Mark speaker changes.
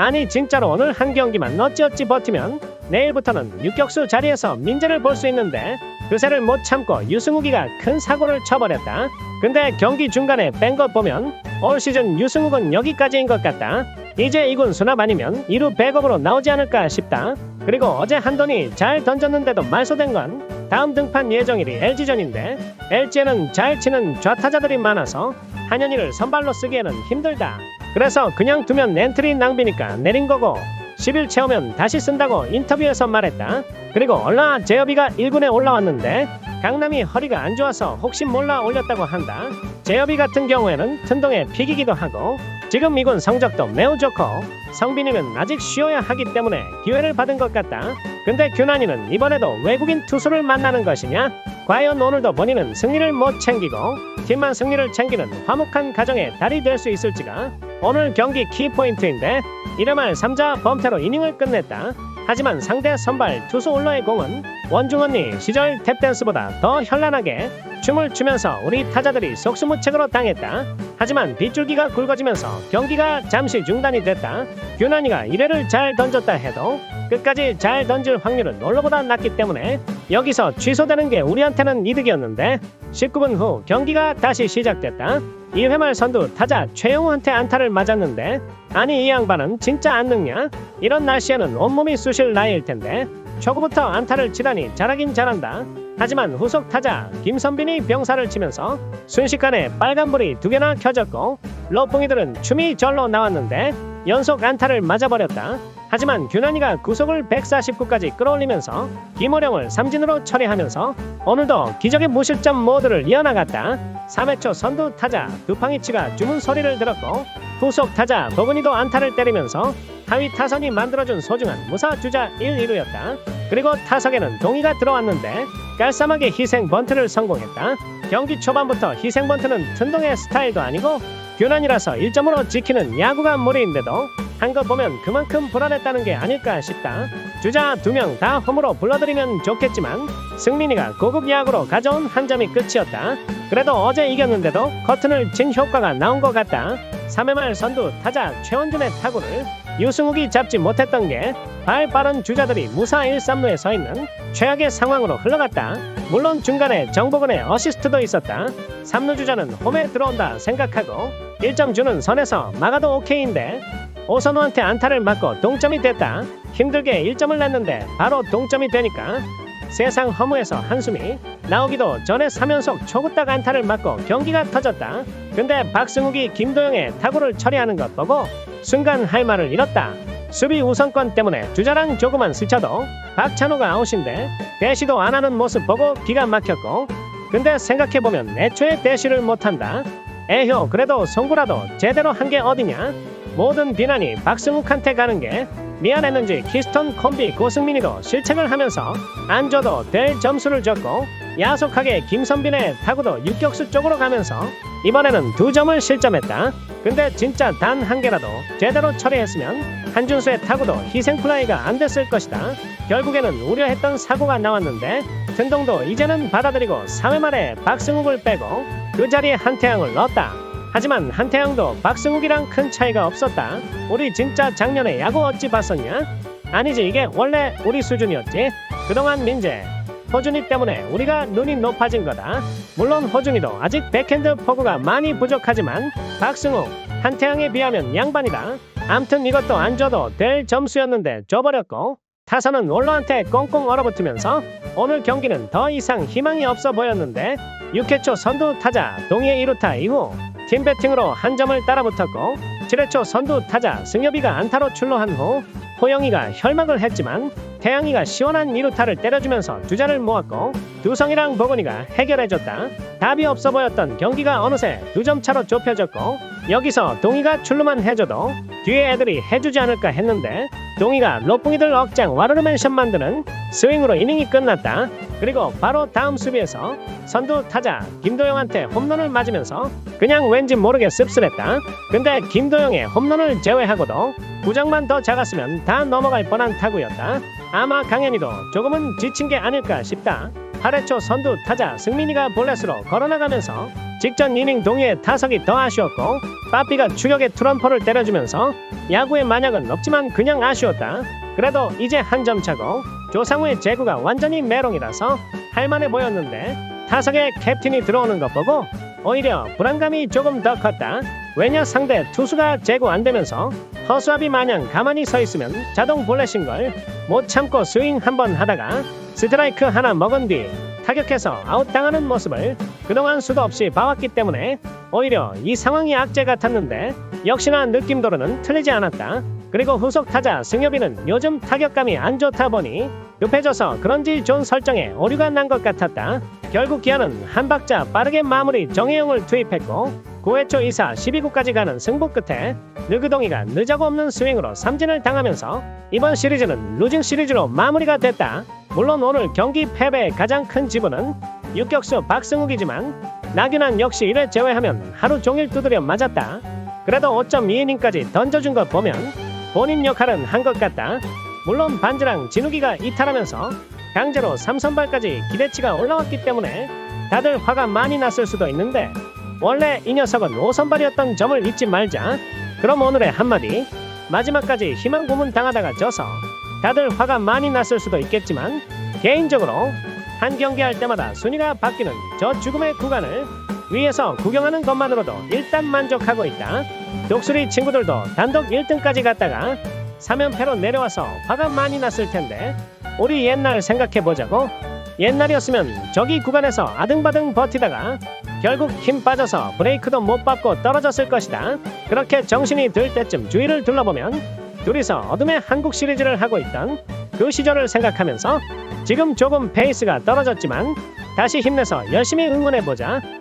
Speaker 1: 아니 진짜로 오늘 한 경기만 어찌어찌 버티면 내일부터는 육격수 자리에서 민재를 볼 수 있는데 그새를 못 참고 유승욱이가 큰 사고를 쳐버렸다. 근데 경기 중간에 뺀 것 보면 올 시즌 유승욱은 여기까지인 것 같다. 이제 이군 수납 아니면 2루 백업으로 나오지 않을까 싶다. 그리고 어제 한돈이 잘 던졌는데도 말소된 건 다음 등판 예정일이 LG전인데 LG에는 잘 치는 좌타자들이 많아서 한현희를 선발로 쓰기에는 힘들다. 그래서 그냥 두면 엔트리 낭비니까 내린 거고 10일 채우면 다시 쓴다고 인터뷰에서 말했다. 그리고 얼라 제협이가 1군에 올라왔는데 강남이 허리가 안 좋아서 혹시 몰라 올렸다고 한다. 제협이 같은 경우에는 튼동에 픽이기도 하고 지금 이군 성적도 매우 좋고 성빈이는 아직 쉬어야 하기 때문에 기회를 받은 것 같다. 근데 규난이는 이번에도 외국인 투수를 만나는 것이냐? 과연 오늘도 본인은 승리를 못 챙기고 팀만 승리를 챙기는 화목한 가정의 달이 될 수 있을지가 오늘 경기 키포인트인데 이름할 3자 범퇴로 이닝을 끝냈다. 하지만 상대 선발 투수 올러의 공은 원중 언니 시절 탭댄스보다 더 현란하게 춤을 추면서 우리 타자들이 속수무책으로 당했다. 하지만 빗줄기가 굵어지면서 경기가 잠시 중단이 됐다. 규난이가 1회를 잘 던졌다 해도 끝까지 잘 던질 확률은 올러보다 낮기 때문에 여기서 취소되는 게 우리한테는 이득이었는데 19분 후 경기가 다시 시작됐다. 2회 말 선두 타자 최영우한테 안타를 맞았는데 아니 이 양반은 진짜 안 늙냐? 이런 날씨에는 온몸이 쑤실 나이일 텐데 초구부터 안타를 치다니 잘하긴 잘한다. 하지만 후속 타자 김선빈이 병사를 치면서 순식간에 빨간불이 두 개나 켜졌고 러풍이들은 춤이 절로 나왔는데 연속 안타를 맞아버렸다. 하지만 규난이가 구속을 149까지 끌어올리면서 김호령을 삼진으로 처리하면서 오늘도 기적의 무실점 모드를 이어나갔다. 3회 초 선두 타자 두팡이치가 주문 소리를 들었고 후속 타자 버그니도 안타를 때리면서 하위 타선이 만들어준 소중한 무사 주자 1, 2루였다. 그리고 타석에는 동의가 들어왔는데 깔쌈하게 희생 번트를 성공했다. 경기 초반부터 희생 번트는 튼동의 스타일도 아니고 규난이라서 1점으로 지키는 야구가 무리인데도 한거 보면 그만큼 불안했다는 게 아닐까 싶다. 주자 두 명 다 홈으로 불러들이면 좋겠지만 승민이가 고급 야구로 가져온 한 점이 끝이었다. 그래도 어제 이겼는데도 커튼을 친 효과가 나온 것 같다. 3회 말 선두 타자 최원준의 타구를 유승욱이 잡지 못했던 게 발 빠른 주자들이 무사 1, 3루에 서 있는 최악의 상황으로 흘러갔다. 물론 중간에 정복은의 어시스트도 있었다. 3루 주자는 홈에 들어온다 생각하고 1점 주는 선에서 막아도 오케이인데 오선우한테 안타를 맞고 동점이 됐다. 힘들게 1점을 냈는데 바로 동점이 되니까 세상 허무해서 한숨이 나오기도 전에 3연속 초구딱 안타를 맞고 경기가 터졌다. 근데 박승욱이 김도영의 타구를 처리하는 것 보고 순간 할 말을 잃었다. 수비 우선권 때문에 주자랑 조금만 스쳐도 박찬호가 아웃인데 대시도 안 하는 모습 보고 기가 막혔고 근데 생각해보면 애초에 대시를 못한다. 에효 그래도 송구라도 제대로 한 게 어디냐? 모든 비난이 박승욱한테 가는 게 미안했는지 키스톤 콤비 고승민이도 실책을 하면서 안 줘도 될 점수를 줬고 야속하게 김선빈의 타구도 육격수 쪽으로 가면서 이번에는 두 점을 실점했다. 근데 진짜 단 한 개라도 제대로 처리했으면 한준수의 타구도 희생플라이가 안 됐을 것이다. 결국에는 우려했던 사고가 나왔는데 튼동도 이제는 받아들이고 3회 말에 박승욱을 빼고 그 자리에 한태양을 넣었다. 하지만 한태양도 박승욱이랑 큰 차이가 없었다. 우리 진짜 작년에 야구 어찌 봤었냐? 아니지 이게 원래 우리 수준이었지. 그동안 민재, 호준이 때문에 우리가 눈이 높아진 거다. 물론 호준이도 아직 백핸드 포구가 많이 부족하지만 박승욱, 한태양에 비하면 양반이다. 암튼 이것도 안 줘도 될 점수였는데 줘버렸고 타선은 올러한테 꽁꽁 얼어붙으면서 오늘 경기는 더 이상 희망이 없어 보였는데 6회 초 선두 타자 동해 2루타 이후 팀 배팅으로 한 점을 따라붙었고 7회 초 선두 타자 승엽이가 안타로 출루한 후 호영이가 혈막을 했지만 태양이가 시원한 2루타를 때려주면서 주자를 모았고 두성이랑 보건이가 해결해줬다. 답이 없어 보였던 경기가 어느새 두 점 차로 좁혀졌고 여기서 동이가 출루만 해줘도 뒤에 애들이 해주지 않을까 했는데 동이가 로풍이들 억장 와르르 맨션 만드는 스윙으로 이닝이 끝났다. 그리고 바로 다음 수비에서 선두 타자 김도영한테 홈런을 맞으면서 그냥 왠지 모르게 씁쓸했다. 근데 김도영의 홈런을 제외하고도 구장만 더 작았으면 다 넘어갈 뻔한 타구였다. 아마 강현이도 조금은 지친 게 아닐까 싶다. 8회 초 선두 타자 승민이가 볼넷으로 걸어나가면서 직전 이닝 동의에 타석이 더 아쉬웠고 빠삐가 추격에 트럼퍼를 때려주면서 야구의 만약은 없지만 그냥 아쉬웠다. 그래도 이제 한 점 차고 조상우의 제구가 완전히 메롱이라서 할만해 보였는데 타석에 캡틴이 들어오는 것 보고 오히려 불안감이 조금 더 컸다. 왜냐 상대 투수가 제구 안 되면서 허수아비 마냥 가만히 서 있으면 자동 볼넷인 걸 못 참고 스윙 한번 하다가 스트라이크 하나 먹은 뒤 타격해서 아웃당하는 모습을 그동안 수도 없이 봐왔기 때문에 오히려 이 상황이 악재 같았는데 역시나 느낌도로는 틀리지 않았다. 그리고 후속 타자 승엽이는 요즘 타격감이 안 좋다 보니 급해져서 그런지 존 설정에 오류가 난 것 같았다. 결국 기아는 한 박자 빠르게 마무리 정혜영을 투입했고 9회 초 2사 12구까지 가는 승부 끝에 느그동이가 늦어고 없는 스윙으로 삼진을 당하면서 이번 시리즈는 루징 시리즈로 마무리가 됐다. 물론 오늘 경기 패배의 가장 큰 지분은 육격수 박승욱이지만 나균환 역시 이를 제외하면 하루 종일 두드려 맞았다. 그래도 5.2이닝까지 던져준 것 보면 본인 역할은 한 것 같다. 물론 반지랑 진욱이가 이탈하면서 강제로 삼선발까지 기대치가 올라왔기 때문에 다들 화가 많이 났을 수도 있는데 원래 이 녀석은 5선발이었던 점을 잊지 말자. 그럼 오늘의 한마디 마지막까지 희망 고문 당하다가 져서 다들 화가 많이 났을 수도 있겠지만 개인적으로 한 경기 할 때마다 순위가 바뀌는 저 죽음의 구간을 위에서 구경하는 것만으로도 일단 만족하고 있다. 독수리 친구들도 단독 1등까지 갔다가 3연패로 내려와서 화가 많이 났을 텐데 우리 옛날 생각해 보자고. 옛날이었으면 저기 구간에서 아등바등 버티다가 결국 힘 빠져서 브레이크도 못 밟고 떨어졌을 것이다. 그렇게 정신이 들 때쯤 주위를 둘러보면 둘이서 어둠의 한국 시리즈를 하고 있던 그 시절을 생각하면서 지금 조금 페이스가 떨어졌지만 다시 힘내서 열심히 응원해보자.